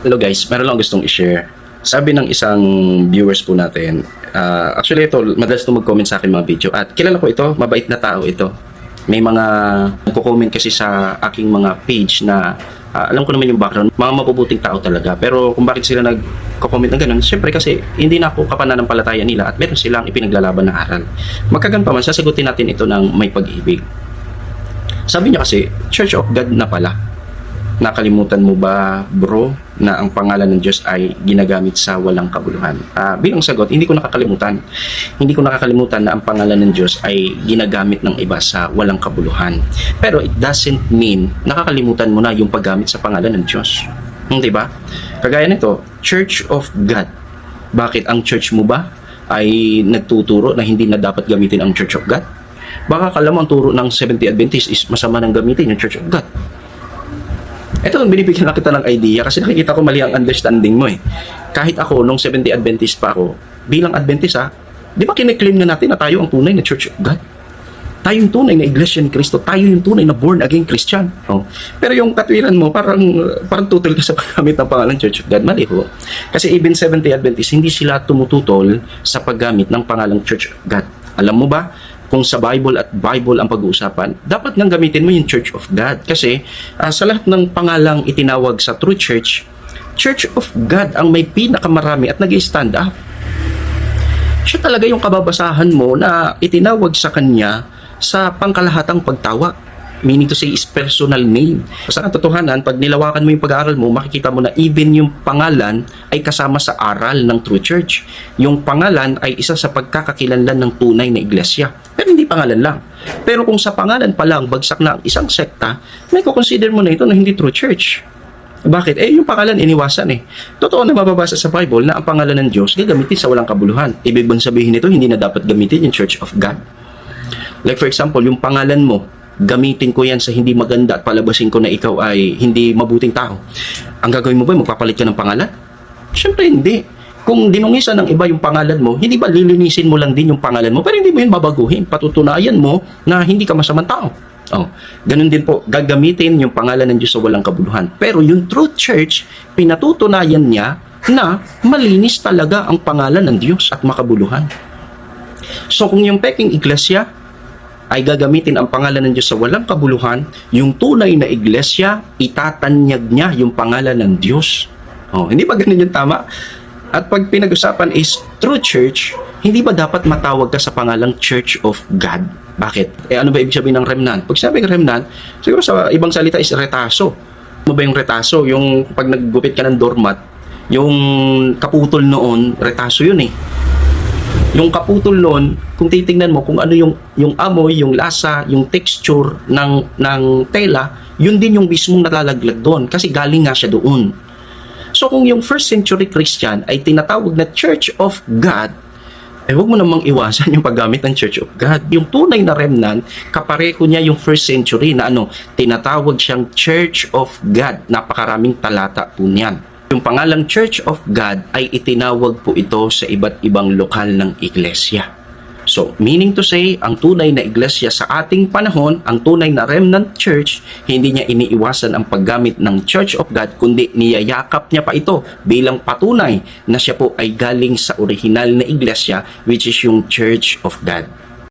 Hello guys, meron lang gustong i-share. Sabi ng isang viewers po natin, ah, actually ito, madalas ito mag-comment sa akin mga video at kilala ko ito, mabait na tao ito. May mga nagko-comment kasi sa aking mga page na ah, alam ko naman yung background, mga mabubuting tao talaga. Pero kung bakit sila nagko-comment ng ganun, syempre kasi hindi na ako kapananampalataya nila at meron silang ipinaglalaban na aral. Magkagan pa man, sasagutin natin ito ng may pag-ibig. Sabi niya kasi, Church of God na pala. Nakalimutan mo ba, bro, na ang pangalan ng Diyos ay ginagamit sa walang kabuluhan? Ah, bilang sagot, hindi ko nakakalimutan. Hindi ko nakakalimutan na ang pangalan ng Diyos ay ginagamit ng iba sa walang kabuluhan. Pero it doesn't mean nakakalimutan mo na yung paggamit sa pangalan ng Diyos. Hmm, di ba? Kagaya nito, Church of God. Bakit ang church mo ba ay nagtuturo na hindi na dapat gamitin ang Church of God? Baka kala mo ang turo ng 70 Adventist is masama nang gamitin yung Church of God. Ito, binibigyan na kita ng idea kasi nakikita ko mali ang understanding mo eh. Kahit ako, nung 70 Adventist pa ako, bilang Adventist ha, di ba kiniklaim na natin na tayo ang tunay na Church of God? Tayo yung tunay na Iglesia ni Cristo. Tayo yung tunay na born again Christian. Oh. Pero yung katwiran mo, parang, parang tutol ka sa paggamit ng pangalan Church of God. Mali ho. Kasi even 70 Adventist, hindi sila tumututol sa paggamit ng pangalang Church of God. Alam mo ba, kung sa Bible at Bible ang pag-uusapan, dapat nang gamitin mo yung Church of God. Kasi ah, sa lahat ng pangalang itinawag sa True Church, Church of God ang may pinakamarami at nag stand up. Siya talaga yung kababasahan mo na itinawag sa kanya sa pangkalahatang pagtawag. Meaning to say is personal name. Sa katotohanan, pag nilawakan mo yung pag-aaral mo, makikita mo na even yung pangalan ay kasama sa aral ng True Church. Yung pangalan ay isa sa pagkakakilanlan ng tunay na iglesia. Hindi pangalan lang. Pero kung sa pangalan pa lang, bagsak na ang isang sekta, may consider mo na ito na hindi True Church. Bakit? Eh, yung pangalan iniwasan eh. Totoo na mababasa sa Bible na ang pangalan ng Diyos gagamitin sa walang kabuluhan. Ibig bang sabihin nito, hindi na dapat gamitin yung Church of God? Like for example, yung pangalan mo, gamitin ko yan sa hindi maganda at palabasin ko na ikaw ay hindi mabuting tao. Ang gagawin mo ba, magpapalit ka ng pangalan? Siyempre hindi. Kung dinungisan ng iba yung pangalan mo, hindi ba lilinisin mo lang din yung pangalan mo? Pero hindi mo yun babaguhin. Patutunayan mo na hindi ka masamang tao. Oh, ganun din po, gagamitin yung pangalan ng Diyos sa walang kabuluhan. Pero yung Truth Church, pinatutunayan niya na malinis talaga ang pangalan ng Diyos at makabuluhan. So kung yung peking iglesia ay gagamitin ang pangalan ng Diyos sa walang kabuluhan, yung tunay na iglesia, itatanyag niya yung pangalan ng Diyos. Oh, hindi ba ganun yung tama? At pag pinag-usapan is true church, hindi ba dapat matawag ka sa pangalang Church of God? Bakit? Eh ano ba ibig sabihin ng remnant? Pag sabi ng remnant, siguro sa ibang salita is retaso. Ano ba yung retaso? Yung pag naggupit ka ng doormat, yung kaputol noon, retaso yun eh yung kaputol noon, kung titingnan mo kung ano yung yung amoy, yung lasa, yung texture ng ng tela, yun din yung mismong nalalaglag doon kasi galing nga siya doon. So kung yung first century Christian ay tinatawag na Church of God, eh huwag mo namang iwasan yung paggamit ng Church of God. Yung tunay na remnant, kapareho niya yung first century na ano, tinatawag siyang Church of God. Napakaraming talata po niyan. Yung pangalang Church of God ay itinawag po ito sa iba't ibang lokal ng iglesia. So, meaning to say, ang tunay na iglesia sa ating panahon, ang tunay na remnant church, hindi niya iniiwasan ang paggamit ng Church of God, kundi niyayakap niya pa ito bilang patunay na siya po ay galing sa original na iglesia, which is yung Church of God.